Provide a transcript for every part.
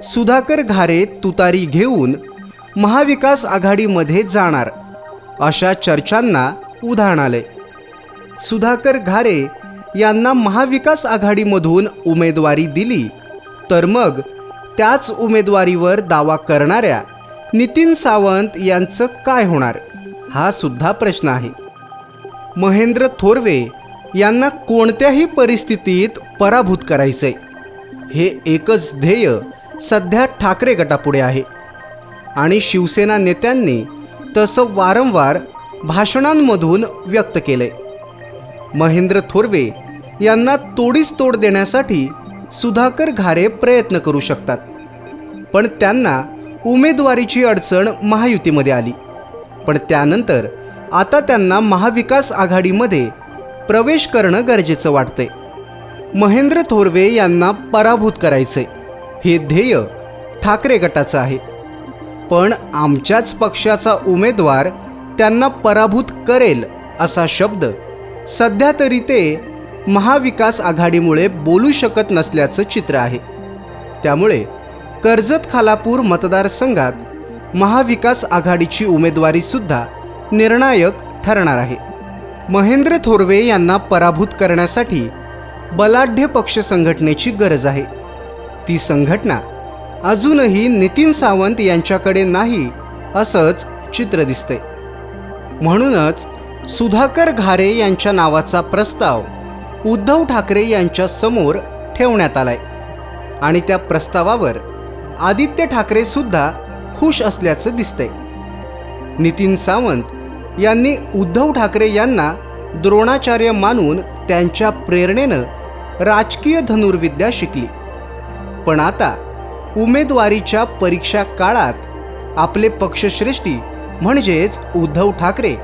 सुधाकर घारे तुतारी घेऊन महाविकास आघाडीमध्ये जाणार अशा चर्चांना उधाण आले. सुधाकर घारे यांना महाविकास आघाडीमधून उमेदवारी दिली तर मग त्याच उमेदवारीवर दावा करणाऱ्या नितीन सावंत यांचं काय होणार हा सुद्धा प्रश्न आहे. महेंद्र थोरवे यांना कोणत्याही परिस्थितीत पराभूत करायचंय हे एकच ध्येय सध्या ठाकरे गटापुढे आहे. आणि शिवसेना नेत्यांनी तसं वारंवार भाषणांमधून व्यक्त केलंय. महेंद्र थोरवे यांना तोडीस तोड देण्यासाठी सुधाकर घारे प्रयत्न करू शकतात. पण त्यांना उमेदवारीची अडचण महायुतीमध्ये आली. पण त्यानंतर आता त्यांना महाविकास आघाडीमध्ये प्रवेश करणं गरजेचं वाटतंय. महेंद्र थोरवे यांना पराभूत करायचंय. हे ध्येय ठाकरे गटाचं आहे. पण आमच्याच पक्षाचा उमेदवार त्यांना पराभूत करेल असा शब्द सध्या तरी ते महाविकास आघाडीमुळे बोलू शकत नसल्याचं चित्र आहे. त्यामुळे कर्जत खालापूर मतदारसंघात महाविकास आघाडीची उमेदवारीसुद्धा निर्णायक ठरणार आहे. महेंद्र थोरवे यांना पराभूत करण्यासाठी बलाढ्य पक्ष संघटनेची गरज आहे. ती संघटना अजूनही नितीन सावंत यांच्याकडे नाही असंच चित्र दिसतंय. म्हणूनच सुधाकर घारे यांच्या नावाचा प्रस्ताव उद्धव ठाकरे यांच्या समोर ठेवण्यात आलाय. आणि त्या प्रस्तावावर आदित्य ठाकरे सुद्धा खुश असल्याचं दिसतंय. नितीन सावंत यांनी उद्धव ठाकरे यांना द्रोणाचार्य मानून त्यांच्या प्रेरणेनं राजकीय धनुर्विद्या शिकली. पण आता उमेदवारीच्या परीक्षा काळात आपले पक्षश्रेष्ठी म्हणजेच उद्धव ठाकरे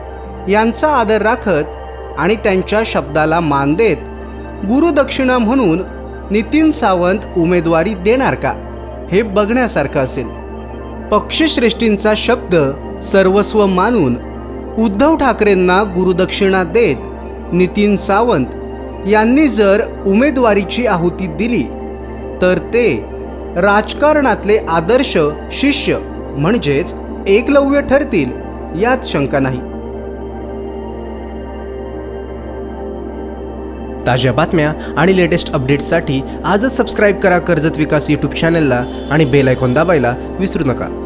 यांचा आदर राखत आणि त्यांच्या शब्दाला मान देत गुरुदक्षिणा म्हणून नितीन सावंत उमेदवारी देणार का हे बघण्यासारखं असेल. पक्षश्रेष्ठींचा शब्द सर्वस्व मानून उद्धव ठाकरेंना गुरुदक्षिणा देत नितीन सावंत यांनी जर उमेदवारीची आहुती दिली तर ते राजकारणातले आदर्श शिष्य म्हणजेच एकलव्य ठरतील यात शंका नाही. ताज्या बातम्या आणि लेटेस्ट अपडेट्ससाठी आजच सबस्क्राईब करा कर्जत विकास यूट्यूब चॅनलला आणि बेल आयकॉन दाबायला विसरू नका.